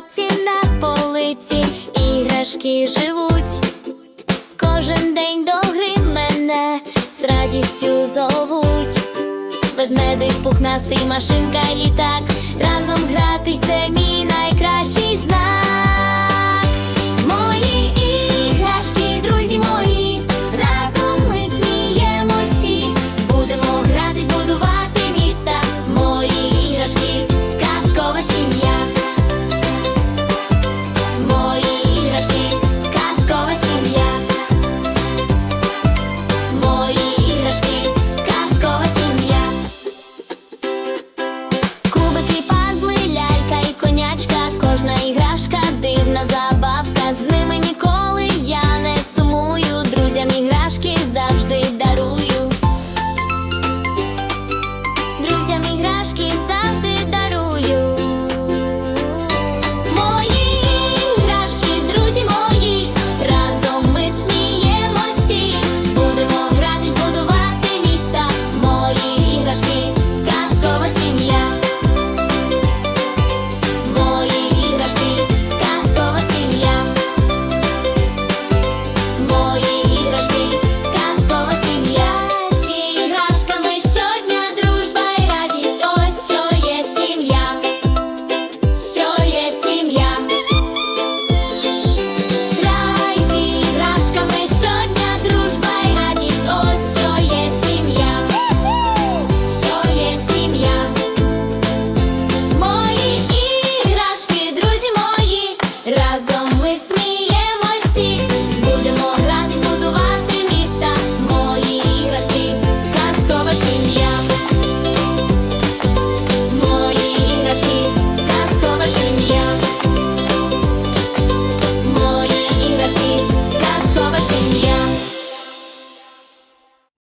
коробці на полиці іграшки живуть. Кожен день до гри мене з радістю зовуть. Ведмедик, пухнастий машинка, літак. Разом гратись це мій найкращий знак. Мої іграшки, друзі мої, разом ми сміємось, будемо грати, будувати міста, мої іграшки. kiss with me.